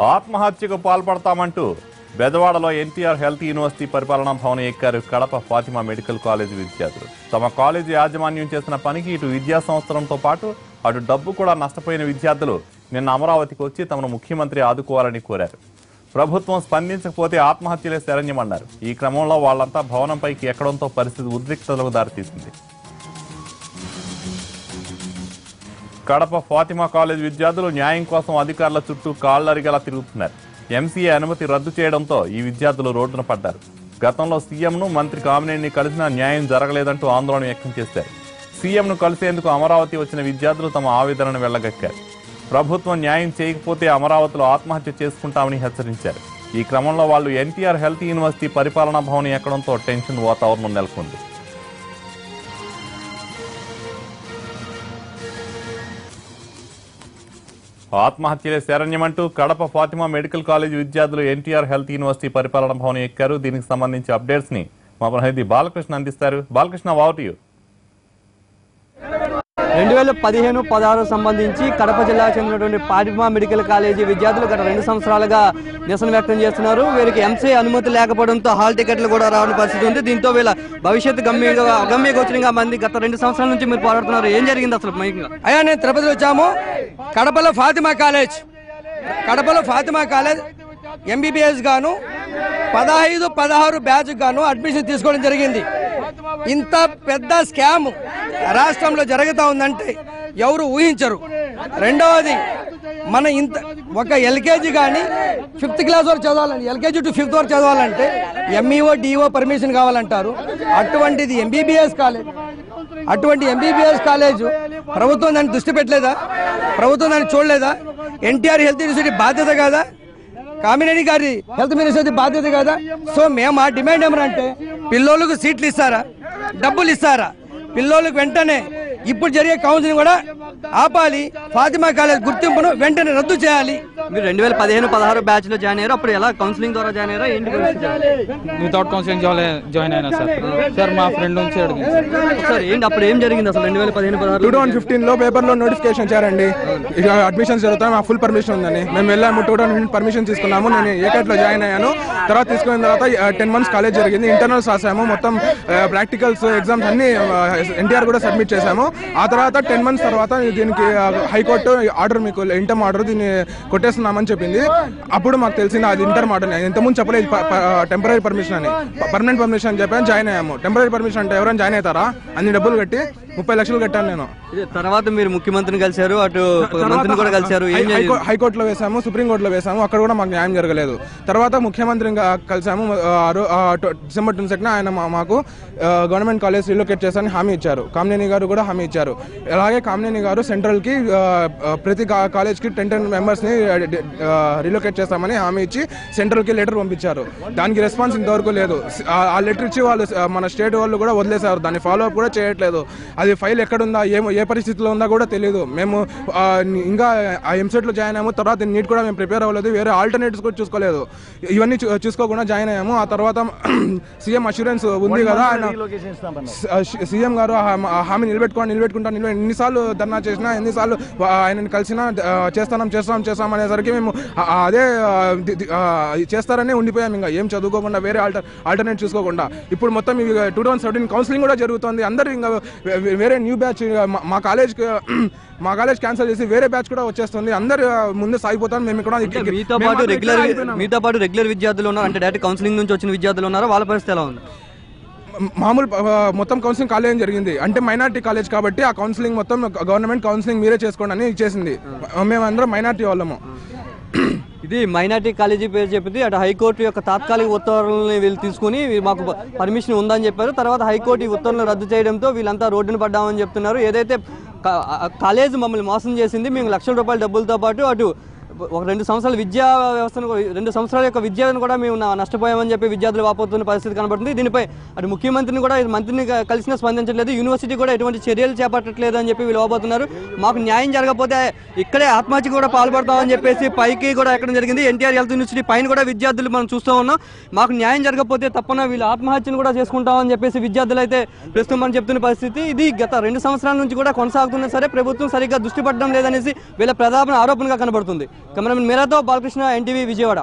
ఆత్మహత్యకు పాల్పడతామంటూ బెదవాడలో ఎన్టీఆర్ హెల్త్ యూనివర్సిటీ పరిపాలనా భవనం ఎక్కారు కడప ఫాతిమా మెడికల్ కాలేజీ విద్యార్థులు. తమ కాలేజీ యాజమాన్యం చేసిన పనికి ఇటు విద్యా సంవత్సరంతో పాటు అటు డబ్బు కూడా నష్టపోయిన విద్యార్థులు నిన్న అమరావతికి వచ్చి తమను ముఖ్యమంత్రి ఆదుకోవాలని కోరారు. ప్రభుత్వం స్పందించకపోతే ఆత్మహత్యలే శరణ్యమన్నారు. ఈ క్రమంలో వాళ్ళంతా భవనంపైకి ఎక్కడంతో పరిస్థితి ఉద్రిక్తలకు దారితీసింది. కడప ఫాతిమా కాలేజ్ విద్యార్థులు న్యాయం కోసం అధికారుల చుట్టూ కాళ్ళరిగేలా తిరుగుతున్నారు. ఎంసీఏ అనుమతి రద్దు చేయడంతో ఈ విద్యార్థులు రోడ్డున పడ్డారు. గతంలో సీఎంను మంత్రి కామినేని కలిసినా న్యాయం జరగలేదంటూ ఆందోళన వ్యక్తం చేశారు. సీఎంను కలిసేందుకు అమరావతి వచ్చిన విద్యార్థులు తమ ఆవేదనను వెళ్ళగక్కారు. ప్రభుత్వం న్యాయం చేయకపోతే అమరావతిలో ఆత్మహత్య చేసుకుంటామని హెచ్చరించారు. ఈ క్రమంలో వాళ్ళు ఎన్టీఆర్ హెల్త్ యూనివర్సిటీ పరిపాలనా భవనం ఎక్కడంతో టెన్షన్ వాతావరణం నెలకొంది. ఆత్మహత్యలే శరణ్యమంటూ కడప ఫాతిమా మెడికల్ కాలేజ్ విద్యార్థులు ఎన్టీఆర్ హెల్త్ యూనివర్సిటీ పరిపాలన భవనం ఎక్కారు. దీనికి సంబంధించి అప్డేట్స్ని మా ప్రతినిధి బాలకృష్ణ అందిస్తారు. బాలకృష్ణ వావ్ టు యూ వేల పదిహేను పదహారు సంబంధించి కడప జిల్లాకు చెందినటువంటి పాటిమా మెడికల్ కాలేజీ విద్యార్థులు గత రెండు సంవత్సరాలుగా నిరసన వ్యక్తం చేస్తున్నారు. వీరికి ఎంసీ అనుమతి లేకపోవడంతో హాల్ టికెట్లు కూడా రావని పరిస్థితి ఉంది. దీంతో వీళ్ళ భవిష్యత్తు గమ్య అగమ్య గోచరంగా మంది గత రెండు సంవత్సరాల నుంచి మీరు పోరాడుతున్నారు. ఏం జరిగింది అసలు అయ్యా నేను తిరుపతి వచ్చాము. కడపలో ఫాతిమా కాలేజ్. కడపలో ఫాతిమా కాలేజ్. ఎంబీబీఎస్ గాను పదహైదు పదహారు బ్యాచ్ గాను అడ్మిషన్ తీసుకోవడం జరిగింది. ఇంత పెద్ద స్కామ్. రాష్ట్రంలో జరుగుతూ ఉందంటే ఎవరు ఊహించరు. రెండవది మన ఇంత ఒక ఎల్కేజీ కానీ ఫిఫ్త్ క్లాస్ వరకు చదవాలండి. ఎల్కేజీ టు ఫిఫ్త్ వరకు చదవాలంటే ఎంఈఓ డిఓ పర్మిషన్ కావాలంటారు. అటువంటిది ఎంబీబీఎస్ కాలేజ్. అటువంటి ఎంబీబీఎస్ కాలేజ్ ప్రభుత్వం దాన్ని దృష్టి పెట్టలేదా? ప్రభుత్వం దాన్ని చూడలేదా? ఎన్టీఆర్ హెల్త్ యూనివర్సిటీ బాధ్యత కాదా? కామినేని గారి హెల్త్ మినిస్టర్ బాధ్యత కదా? సో మేము ఆ డిమాండ్ ఏమనంటే పిల్లోళ్ళకు సీట్లు ఇస్తారా? డబ్బులు ఇస్తారా? పిల్లోళ్ళకి వెంటనే ఇప్పుడు జరిగే కౌన్సిలింగ్ కూడా ఆపాలి. ఫాతిమా కాలేజ్ గుర్తింపును వెంటనే రద్దు చేయాలి. మీరు రెండు వేల పదిహేను పదహారు బ్యాచ్లో జాయిన్ అయ్యారు. అప్పుడు ఎలా కౌన్సిలింగ్ ద్వారా జాయిన్ అయ్యారా? ఏంటి? వితౌట్ కౌన్సిలింగ్ జాయిన్ అయినా సార్. సార్ మా ఫ్రెండ్ నుంచి అడిగింది. సార్ ఏంటి అప్పుడు ఏం జరిగింది అసలు రెండు వేల పదిహేను టూ పదహారు థౌసండ్ ఫిఫ్టీన్లో పేపర్లో నోటిఫికేషన్ ఇచ్చారండి ఇక అడ్మిషన్స్ జరుగుతాయి మా ఫుల్ పర్మిషన్ ఉందని మేము వెళ్ళాము టూ థౌసండ్ పర్మిషన్ తీసుకున్నాము. నేను ఏకట్లో జాయిన్ అయ్యాను. తర్వాత తీసుకున్న తర్వాత టెన్ మంత్స్ కాలేజ్ జరిగింది. ఇంటర్నల్స్ రాసాము. మొత్తం ప్రాక్టికల్స్ ఎగ్జామ్స్ అన్ని ఎన్టీఆర్ కూడా సబ్మిట్ చేశాము. ఆ తర్వాత టెన్ మంత్స్ తర్వాత దీనికి హైకోర్టు ఆర్డర్ మీకు ఇంటర్మ్ ఆర్డర్ దీన్ని చేస్తున్నామని చెప్పింది. అప్పుడు మాకు తెలిసింది అది ఇంటర్మ్ ఆర్డర్ ఇంతకుముందు చెప్పలేదు టెంపరీ పర్మిషన్ అని. పర్మనెంట్ పర్మిషన్ అని చెప్పాను జాయిన్ అయ్యాము. టెంపరీ పర్మిషన్ అంటే ఎవరైనా జాయిన్ అవుతారా? అన్ని డబ్బులు కట్టి ముప్పై లక్షలు కట్టాను నేను. తర్వాత మీరు ముఖ్యమంత్రిని కలిశారు అటు మంత్రిని కూడా కలిశారు. హైకోర్టులో వేసాము సుప్రీం కోర్టులో వేసాము అక్కడ కూడా మాకు న్యాయం జరగలేదు. తర్వాత ముఖ్యమంత్రిని కలిసాము డిసెంబర్ ట్వంటీ సెకండ్ ఆయన మాకు గవర్నమెంట్ కాలేజ్ రిలోకేట్ చేస్తారని హామీ ఇచ్చారు. కామినేని గారు కూడా హామీ ఇచ్చారు. అలాగే కామినేని గారు సెంట్రల్కి ఆ, ఆ, ప్రతి కా- కాలేజ్కి టెన్ టెన్ మెంబర్స్ని ఆ, రిలోకేట్ చేస్తామని హామీ ఇచ్చి సెంట్రల్కి లెటర్ పంపించారు. దానికి రెస్పాన్స్ ఇంతవరకు లేదు. ఆ- లెటర్ ఇచ్చి వాళ్ళు మన స్టేట్ వాళ్ళు కూడా వదిలేశారు. దాన్ని ఫాలో అప్ కూడా చేయట్లేదు. అది ఫైల్ ఎక్కడుందా ఏ ఏ పరిస్థితిలో ఉందా కూడా తెలియదు మేము ఇంకా ఆ ఎంసెట్లో జాయిన్ అయ్యాము. తర్వాత నీట్ కూడా మేము ప్రిపేర్ అవ్వలేదు. వేరే ఆల్టర్నేటివ్స్ కూడా చూసుకోలేదు. ఇవన్నీ చూసుకోకుండా జాయిన్ అయ్యాము. ఆ తర్వాత సీఎం అష్యూరెన్స్ ఉంది కదా ఆయన సీఎం గారు హామీ నిలబెట్టుకోండి నిలబెట్టుకుంటా నిలబె ఎన్నిసార్లు ధర్నా చేసినా ఎన్నిసార్లు ఆయనని కలిసినా చేస్తాం చేస్తాం చేస్తాం అనేసరికి మేము అదే చేస్తారనే ఉండిపోయాం ఇంకా. ఏం చదువుకోకుండా వేరే ఆల్టర్ ఆల్టర్నేట్ చూసుకోకుండా. ఇప్పుడు మొత్తం టూ థౌసండ్ సెవెంటీన్ కౌన్సిలింగ్ కూడా జరుగుతుంది. అందరూ ఇంకా వేరే న్యూ బ్యాచ్ మా కాలేజ్ మా కాలేజ్ క్యాన్సిల్ చేసి వేరే బ్యాచ్ కూడా వచ్చేస్తుంది. అందరు ముందు సాగిపోతాను మేము ఇక్కడ అంటే మీతో పాటు రెగ్యులర్ మీతో పాటు రెగ్యులర్ విద్యార్థులు ఉన్నారు. అంటే డైరెక్ట్ కౌన్సిలింగ్ నుంచి వచ్చిన విద్యార్థులు ఉన్నారు? వాళ్ళ పరిస్థితి ఎలా ఉంది? మామూలు మొత్తం కౌన్సిలింగ్ కాలేజ్ జరిగింది. అంటే మైనార్టీ కాలేజ్ కాబట్టి ఆ కౌన్సిలింగ్ మొత్తం గవర్నమెంట్ కౌన్సిలింగ్ మీరే చేసుకోండి అని ఇచ్చేసింది మేమందరం మైనార్టీ వాళ్ళము. ఇది మైనార్టీ కాలేజీ పేరు చెప్పింది. అటు హైకోర్టు యొక్క తాత్కాలిక ఉత్తర్వులని వీళ్ళు తీసుకుని మాకు పర్మిషన్ ఉందని చెప్పారు. తర్వాత హైకోర్టు ఈ ఉత్తర్వులను రద్దు చేయడంతో వీళ్ళంతా రోడ్డున పడ్డామని చెప్తున్నారు. ఏదైతే కాలేజ్ మమ్మల్ని మోసం చేసింది మేము లక్షల రూపాయల డబ్బులతో పాటు అటు ఒక రెండు సంవత్సరాల విద్యా వ్యవస్థను రెండు సంవత్సరాల యొక్క విద్యను కూడా మేము నష్టపోయామని చెప్పి విద్యార్థులు వాపోతున్న పరిస్థితి కనబడుతుంది. దీనిపై అటు ముఖ్యమంత్రిని కూడా మంత్రిని కలిసిన స్పందించట్లేదు. యూనివర్సిటీ కూడా ఎటువంటి చర్యలు చేపట్టట్లేదు అని చెప్పి వీళ్ళు వాపోతున్నారు. మాకు న్యాయం జరగకపోతే ఇక్కడే ఆత్మహత్య కూడా పాల్పడతామని చెప్పేసి పైకి కూడా ఎక్కడం జరిగింది. ఎన్టీఆర్ హెల్త్ యూనివర్సిటీ పైన కూడా విద్యార్థులు మనం చూస్తూ ఉన్నాం. మాకు న్యాయం జరగకపోతే తప్పన వీళ్ళు ఆత్మహత్యను కూడా చేసుకుంటామని చెప్పేసి విద్యార్థులు అయితే ప్రస్తుతం మనం చెప్తున్న పరిస్థితి. ఇది గత రెండు సంవత్సరాల నుంచి కూడా కొనసాగుతున్నా సరే ప్రభుత్వం సరిగ్గా దృష్టి పడడం లేదనేసి వీళ్ళ ప్రధాన ఆరోపణగా కనబడుతుంది. Cameraman మీరాతో Balakrishna NTV Vijayawada